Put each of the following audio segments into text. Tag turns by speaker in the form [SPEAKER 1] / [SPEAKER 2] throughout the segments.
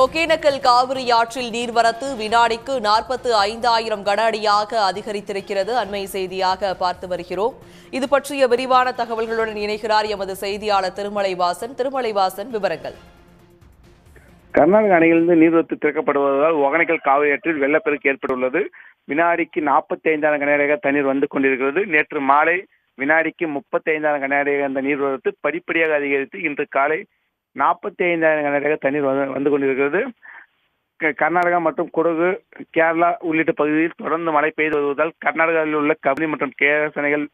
[SPEAKER 1] ஒகேனக்கல் காவிரி ஆற்றில் நீர்வரத்து வினாடிக்கு நாற்பத்து ஐந்தாயிரம் கன அடியாக அதிகரித்திருக்கிறது. அண்மை செய்தியாக பார்த்து வருகிறோம். இது பற்றிய விரிவான தகவல்களுடன் இணைகிறார் எமது செய்தியாளர் திருமலைவாசன். திருமலைவாசன் விவரங்கள்.
[SPEAKER 2] கர்நாடக அணையிலிருந்து நீர்வரத்து திறக்கப்படுவதால் ஒகேனக்கல் காவிரி ஆற்றில் வெள்ளப்பெருக்கு ஏற்பட்டுள்ளது. வினாடிக்கு நாற்பத்தி ஐந்தாயிரம் கனஅடியாக தண்ணீர் வந்து கொண்டிருக்கிறது. நேற்று மாலை வினாடிக்கு முப்பத்தி ஐந்தாயிரம் கனஅடியாக அந்த நீர்வரத்து படிப்படியாக அதிகரித்து இன்று காலை நாற்பத்தி ஐந்தாயிரம் கனரக தண்ணீர் வந்து வந்து கொண்டிருக்கிறது. க- கர்நாடகா மற்றும் குடகு கேரளா உள்ளிட்ட பகுதியில் தொடர்ந்து மழை பெய்து வருவதால் கர்நாடகாவில் உள்ள கபினி மற்றும் கேரள அணைகள்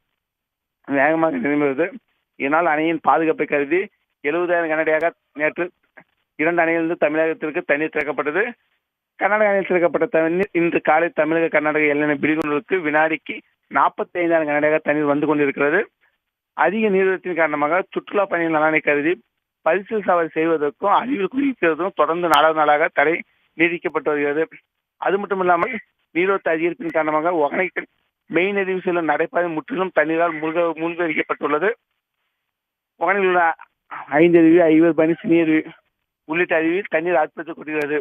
[SPEAKER 2] வேகமாக நிரம்புகிறது இதனால் அணையின் பாதுகாப்பை கருதி எழுபதாயிரம் கனடியாக நேற்று இரண்டு அணையிலிருந்து தமிழகத்திற்கு தண்ணீர் திறக்கப்பட்டது. கர்நாடக அணையில் திறக்கப்பட்ட தண்ணீர் இன்று காலை தமிழக கர்நாடக எல்லை பிரிவுகளுக்கு வினாடிக்கு நாற்பத்தி ஐந்தாயிரம் கனடியாக தண்ணீர் வந்து கொண்டிருக்கிறது. அதிக நீர்வரத்தின் காரணமாக சுற்றுலா பயணிகள் நலனை கருதி பரிசல் சவாரி செய்வதற்கும் அறிவியல் குறிப்பதற்கும் தொடர்ந்து நாளாக நாளாக தடை நீடிக்கப்பட்டு வருகிறது. அது மட்டும் இல்லாமல் நீர்வரத்து அதிகரிப்பின் காரணமாக ஒகனைக்கல் மெயின் அறிவு செல்லும் நடைபாதை முற்றிலும் தண்ணீரால் மூழ்க மூழ்கடிக்கப்பட்டுள்ளது. ஒகனையில் உள்ள ஐந்து அருவி ஐவர் பணி சினி உள்ளிட்ட அருவியில் தண்ணீர் ஆர்ப்பரித்து கொள்கிறது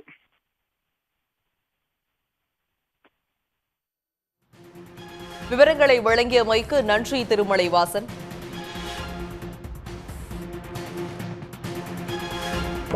[SPEAKER 1] விவரங்களை வழங்கியமைக்கு நன்றி திருமலைவாசன்